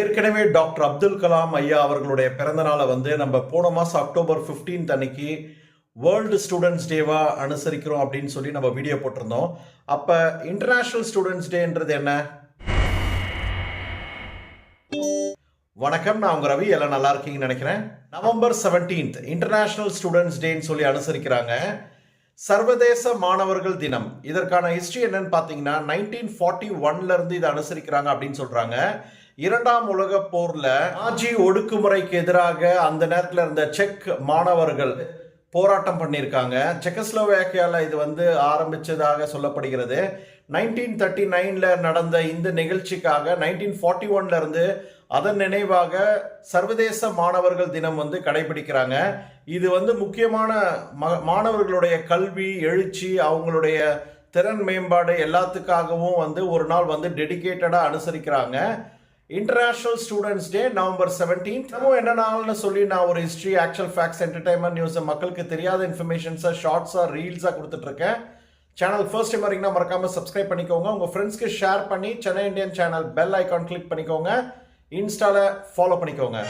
ஏற்கனவே டாக்டர் அப்துல் கலாம் ஐயா அவர்களுடைய பிறந்தநாளை வந்து நம்ம போன மாதம் அக்டோபர் 15th அன்னைக்கு வேர்ல்டு ஸ்டூடெண்ட்ஸ் டேவா அனுசரிக்கிறோம் அப்படின்னு சொல்லி நம்ம வீடியோ போட்டிருந்தோம். அப்போ இன்டர்நேஷ்னல் ஸ்டூடெண்ட்ஸ் டேன்றது என்ன? வணக்கம் நான் உங்க ரவி. எல்லாம் நல்லா இருக்கீங்கன்னு நினைக்கிறேன். நவம்பர் 17th இன்டர்நேஷனல் ஸ்டூடெண்ட்ஸ் டேன்னு சொல்லி அனுசரிக்கிறாங்க. சர்வதேச மாணவர்கள் தினம். இதற்கான ஹிஸ்டரி என்னன்னு பார்த்தீங்கன்னா நைன்டீன் ஃபார்ட்டி ஒன்ல இருந்து இதை அனுசரிக்கிறாங்க அப்படின்னு சொல்றாங்க. இரண்டாம் உலக போர்ல ஆஜி ஒடுக்குமுறைக்கு எதிராக அந்த நேரத்தில் இருந்த செக் மாணவர்கள் போராட்டம் பண்ணியிருக்காங்க. செக்கஸ்லோவேக்கியால இது வந்து ஆரம்பிச்சதாக சொல்லப்படுகிறது. நைன்டீன் தேர்ட்டி நைன்ல நடந்த இந்த நிகழ்ச்சிக்காக நைன்டீன் ஃபார்ட்டி ஒன்ல இருந்து அதன் நினைவாக சர்வதேச மாணவர்கள் தினம் வந்து கடைபிடிக்கிறாங்க. இது வந்து முக்கியமான ம- மாணவர்களுடைய கல்வி எழுச்சி அவங்களுடைய திறன் மேம்பாடு எல்லாத்துக்காகவும் வந்து ஒரு நாள் வந்து டெடிகேட்டடாக அனுசரிக்கிறாங்க. International students day November seventeen நம்ம என்ன நாள்னு சொல்லி நான் ஒரு history actual facts entertainment news மக்களுக்கு தெரியாத இன்ஃபர்மேஷன்ஸாக ஷார்ட்ஸாக ரீல்ஸாக கொடுத்துட்ருக்கேன் சேனல் ஃபர்ஸ்ட் டைம் வரீங்கன்னா மறக்காமல் சப்ஸ்கிரைப் பண்ணிக்கோங்க. உங்கள் ஃப்ரெண்ட்ஸ்க்கு ஷேர் பண்ணி Chennai Indian channel bell icon click பண்ணிக்கோங்க. இன்ஸ்டாவில் ஃபாலோ பண்ணிக்கோங்க.